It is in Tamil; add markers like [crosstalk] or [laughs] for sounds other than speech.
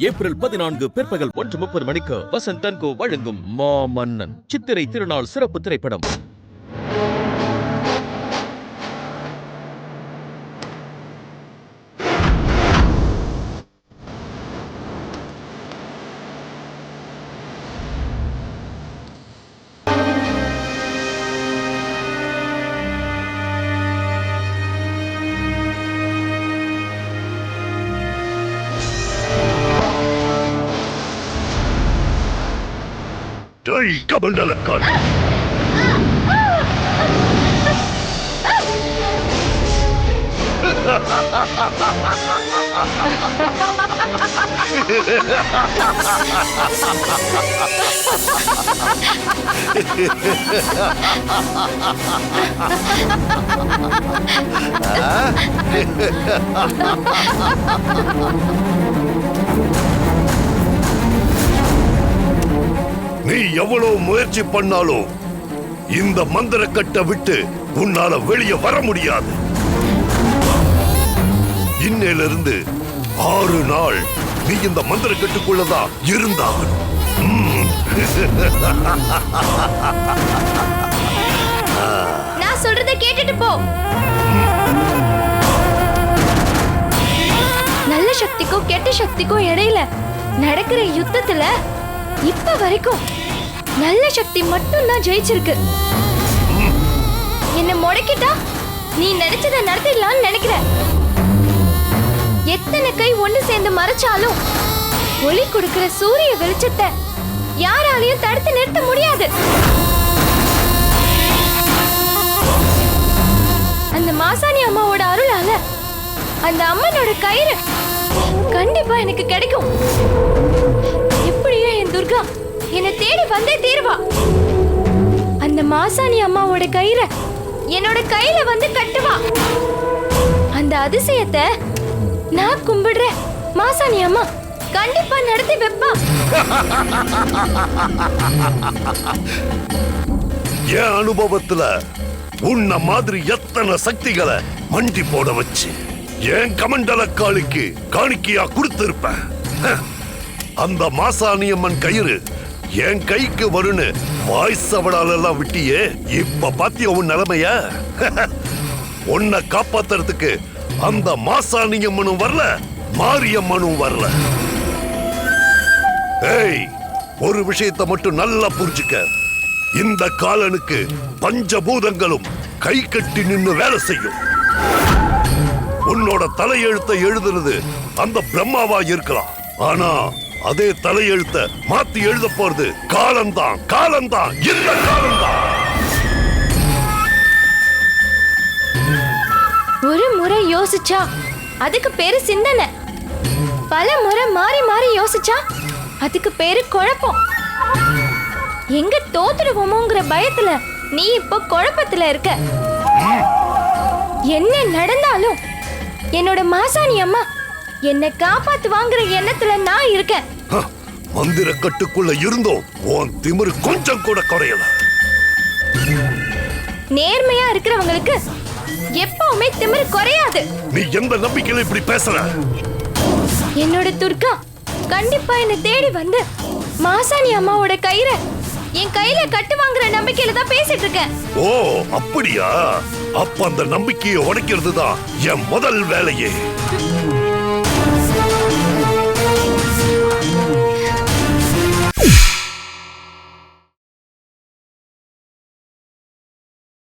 ஏப்ரல் பதினான்கு பிற்பகல் ஒன்று முப்பது மணிக்கு வசந்த் வழங்கும் மாமன்னன். சித்திரை திருநாள் சிறப்பு திரைப்படம். டேய் கமண்டலக்கான் நீ எவ்வளவு முயற்சி பண்ணாலும் இந்த மந்திரக்கட்டை விட்டு உன்னால வெளியே வர முடியாது. இன்னையிலிருந்து ஆறு நாள் நீ இந்த மந்திரக்கட்டுக்குள்ளதான் இருந்தாகணும். நான் சொல்றத கேட்டுட்டு போ. நல்ல சக்திக்கும் கெட்ட சக்திக்கும் இடையில நடக்கிற யுத்தத்துல இப்ப வரைக்கும் நல்ல சக்தி மட்டும் தான் ஜெயிச்சிருக்கு. என்ன முடக்கிட்டா? நீ நினைச்சத நடத்திடலாம்னு நினைக்கிற எத்தனை கை ஒண்ணு சேர்ந்து மறைச்சாலும் ஒளி கொடுக்கிற சூரிய வெளிச்சத்தை யாராலையும் தடுத்து நிறுத்த முடியாது. அந்த மாசாணி அம்மாவோட அருளால அந்த அம்மனோட கயிறு கண்டிப்பா எனக்கு கிடைக்கும். எப்படியோ என் துர்கா என்னை தேடி வந்தே தீர்வா. அந்த மாசாணி அம்மாவோட கயிறை என்னோட கையில வந்து கட்டுவா. அந்த அதிசயத்தை நான் கும்பிடுறேன். மாசாணி அம்மா கண்டிப்பா நடத்தி வைப்பா. என் அனுபவத்துல உன்ன மாதிரி எத்தனை சக்திகளை மண்டி போட வச்சு என் கமண்டலக்காளிக்கு காணிக்கையா கொடுத்திருப்பேன். அந்த மாசாணியம்மன் கயிறு என் கைக்கு வருன்னு வாய் சவடால எல்லாம் விட்டியே இப்ப பாத்திய உன் நிலைமைய? [laughs] உன்னை காப்பாத்துறதுக்கு அந்த மாசாணியம்மனும் வரல மாரியம்மனும் வரல. ஏய் ஒரு விஷயத்தை மட்டும் நல்லா புரிஞ்சுக்க. இந்த காலனுக்கு பஞ்சபூதங்களும் கை கட்டி நின்னு வேலை செய்யும். உன்னோட தலையெழுத்தை எழுதுனது அந்த பிரம்மாவா இருக்கலாம். ஆனா அதே தலையெழுத்த மாத்தி எழுத போறது காலம்தான் காலம்தான் இந்த காலம்தான். ஒரு முறை யோசிச்சா அதுக்கு பேரு சிந்தனை. பல முறை மாறி மாறி யோசிச்சா அதுக்கு பேரு குழப்பம். எங்க தோத்துடுவோமோங்கிற பயத்துல நீ இப்போ குழப்பத்துல இருக்க. என்ன நடந்தாலும் என்னோட மாசாணி அம்மா என்னை காப்பாத்துவாங்கிற எண்ணத்துல நான் இருக்கேன். மந்திர கட்டுக்குள்ள இருந்தோம். உன் திமிரு கொஞ்சம் கூட குறையல. நேர்மையா இருக்கிறவங்களுக்கு எப்பவுமே திமிரு குறையாது. நீ எந்த நம்பிக்கையில இப்படி பேசுற என்னோட துர்கா கண்டிப்பா என்னை தேடி வந்து மாசாணி அம்மாவோட கயிறை என் கையில கட்டு வாங்குற நம்பிக்கையில தான் பேசிட்டு இருக்கேன். ஓ அப்படியா? அப்ப அந்த நம்பிக்கையை உடைக்கிறது தான் என் முதல் வேலையே.